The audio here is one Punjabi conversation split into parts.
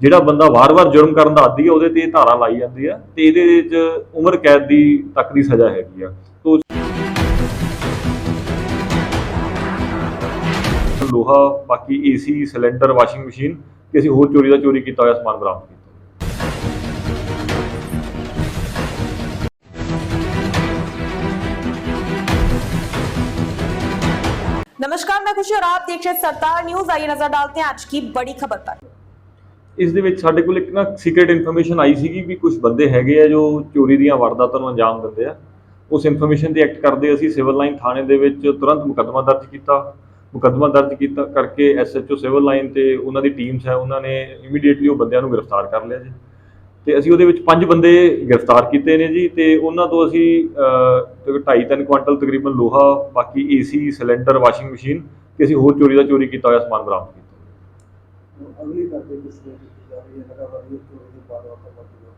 ਜਿਹੜਾ ਬੰਦਾ ਵਾਰ-ਵਾਰ ਜੁਰਮ ਕਰਨ ਦਾ ਆਦੀ ਹੈ ਉਹਦੇ ਤੇ ਇਹ ਧਾਰਾ ਲਾਈ ਜਾਂਦੀ ਹੈ ਤੇ ਇਹਦੇ ਵਿੱਚ ਉਮਰ ਕੈਦ ਦੀ ਤੱਕ ਦੀ ਸਜ਼ਾ ਹੈਗੀ ਆ ਤੋ ਲੋਹਾ ਬਾਕੀ ਏਸੀ ਸਿਲੰਡਰ ਵਾਸ਼ਿੰਗ ਮਸ਼ੀਨ ਕਿਸੇ ਹੋਰ ਚੋਰੀ ਦਾ ਚੋਰੀ ਕੀਤਾ ਹੋਇਆ ਸਮਾਨ ਬਰਾਮਦ ਕੀਤਾ नमस्कार मैं खुशी और आप देख रहे हैं सरदार न्यूज आइए नजर डालते हैं आज की बड़ी खबर पर ਇਸ ਦੇ ਵਿੱਚ ਸਾਡੇ ਕੋਲ ਇੱਕ ਨਾ ਸੀਕ੍ਰੀਟ ਇਨਫੋਰਮੇਸ਼ਨ ਆਈ ਸੀਗੀ ਵੀ ਕੁਝ ਬੰਦੇ ਹੈਗੇ ਆ ਜੋ ਚੋਰੀ ਦੀਆਂ ਵਾਰਦਾਤਾਂ ਨੂੰ ਅੰਜਾਮ ਦਿੰਦੇ ਆ। ਉਸ ਇਨਫੋਰਮੇਸ਼ਨ ਤੇ ਐਕਟ ਕਰਦੇ ਅਸੀਂ ਸਿਵਲ ਲਾਈਨ ਥਾਣੇ ਦੇ ਵਿੱਚ ਤੁਰੰਤ ਮੁਕੱਦਮਾ ਦਰਜ ਕੀਤਾ। ਮੁਕੱਦਮਾ ਦਰਜ ਕੀਤਾ ਕਰਕੇ ਐਸਐਚਓ ਸਿਵਲ ਲਾਈਨ ਤੇ ਉਹਨਾਂ ਦੀ ਟੀਮਸ ਹੈ, ਉਹਨਾਂ ਨੇ ਇਮੀਡੀਏਟਲੀ ਉਹ ਬੰਦਿਆਂ ਨੂੰ ਗ੍ਰਿਫਤਾਰ ਕਰ ਲਿਆ ਜੀ। ਤੇ ਅਸੀਂ ਉਹਦੇ ਵਿੱਚ ਪੰਜ ਬੰਦੇ ਗ੍ਰਿਫਤਾਰ ਕੀਤੇ ਨੇ ਜੀ ਤੇ ਉਹਨਾਂ ਤੋਂ ਅਸੀਂ 2.5-3 ਕੁਆਂਟਲ ਤਕਰੀਬਨ ਲੋਹਾ, ਬਾਕੀ ਏਸੀ ਸਿਲੰਡਰ ਵਾਸ਼ਿੰਗ ਮਸ਼ੀਨ ਕਿਸੇ ਹੋਰ ਚੋਰੀ ਦਾ ਚੋਰੀ ਕੀਤਾ ਹੋਇਆ ਸਮਾਨ ਬਰਾਮਦ ਕੀਤਾ। ਅਗਲੀ ਕਰਦੇ ਕਿਸ ਤਰ੍ਹਾਂ ਕੀਤੀ ਜਾ ਰਹੀ ਹੈ, ਲਗਾਤਾਰ ਇਹ ਚੋਰੀ ਦੀ ਵਾਰਦਾਤਾਂ ਵੱਧ ਰਹੀਆਂ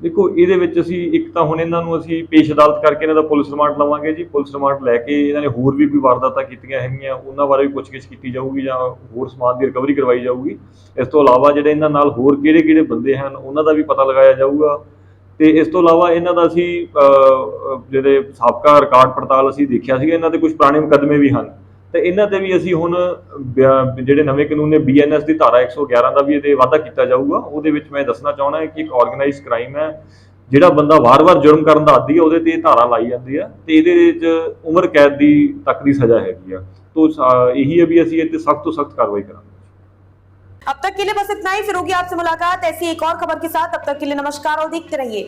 ਦੇਖੋ, ਇਹਦੇ ਵਿੱਚ ਅਸੀਂ ਇੱਕ ਤਾਂ ਹੁਣ ਇਹਨਾਂ ਨੂੰ ਅਸੀਂ ਪੇਸ਼ ਅਦਾਲਤ ਕਰਕੇ ਇਹਨਾਂ ਦਾ ਪੁਲਿਸ ਰਿਮਾਂਡ ਲਵਾਂਗੇ ਜੀ। ਪੁਲਿਸ ਰਿਮਾਂਡ ਲੈ ਕੇ ਇਹਨਾਂ ਨੇ ਹੋਰ ਵੀ ਕੋਈ ਵਾਰਦਾਤਾਂ ਕੀਤੀਆਂ ਹੈਗੀਆਂ, ਉਹਨਾਂ ਬਾਰੇ ਵੀ ਪੁੱਛਗਿੱਛ ਕੀਤੀ ਜਾਊਗੀ ਜਾਂ ਹੋਰ ਸਮਾਨ ਦੀ ਰਿਕਵਰੀ ਕਰਵਾਈ ਜਾਊਗੀ। ਇਸ ਤੋਂ ਇਲਾਵਾ ਜਿਹੜੇ ਇਹਨਾਂ ਨਾਲ ਹੋਰ ਕਿਹੜੇ-ਕਿਹੜੇ ਬੰਦੇ ਹਨ, ਉਹਨਾਂ ਦਾ ਵੀ ਪਤਾ ਲਗਾਇਆ ਜਾਊਗਾ। ਤੇ ਇਸ ਤੋਂ ਇਲਾਵਾ ਇਹਨਾਂ ਦਾ ਅਸੀਂ ਜਿਹੜੇ ਸਾਬਕਾ ਰਿਕਾਰਡ ਪੜਤਾਲ ਅਸੀਂ ਦੇਖਿਆ ਸੀਗਾ, ਇਹਨਾਂ ਦੇ ਕੁਝ ਪੁਰਾਣੇ ਮੁਕੱਦਮੇ ਵੀ ਹਨ। ਤੇ ਇਹਨਾਂ ਤੇ ਵੀ ਅਸੀਂ ਹੁਣ ਬਿਆ- ਜਿਹੜੇ ਨਵੇਂ ਕਾਨੂੰਨ ਨੇ ਬੀਐਨਐਸ ਦੀ ਧਾਰਾ 111 ਦਾ ਵੀ ਇਹਦੇ ਵਾਧਾ ਕੀਤਾ ਜਾਊਗਾ ਉਹਦੇ ਵਿੱਚ ਮੈਂ ਦੱਸਣਾ ਚਾਹਣਾ ਹੈ ਕਿ ਇੱਕ ਆਰਗੇਨਾਈਜ਼ਡ ਕ੍ਰਾਈਮ ਹੈ ਜਿਹੜਾ ਬੰਦਾ ਵਾਰ-ਵਾਰ ਜੁਰਮ ਕਰਨ ਦਾ ਆਦੀ ਹੈ ਉਹਦੇ ਤੇ ਇਹ ਧਾਰਾ ਲਾਈ ਜਾਂਦੀ ਹੈ ਤੇ ਇਹਦੇ ਵਿੱਚ ਉਮਰ ਕੈਦ ਦੀ ਤੱਕ ਦੀ ਸਜ਼ਾ ਹੈਗੀ ਆ ਤੋਂ ਸਾ- ਇਹੀ ਹੈ ਵੀ ਅਸੀਂ ਇਹ ਤੇ ਸਖਤ ਤੋਂ ਸਖਤ ਕਾਰਵਾਈ ਕਰਾਂਗੇ अब तक के लिए बस इतना ही फिर होगी आपसे मुलाकात ऐसी एक और खबर के साथ अब तक के लिए नमस्कार और देखते रहिए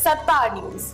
सरदार न्यूज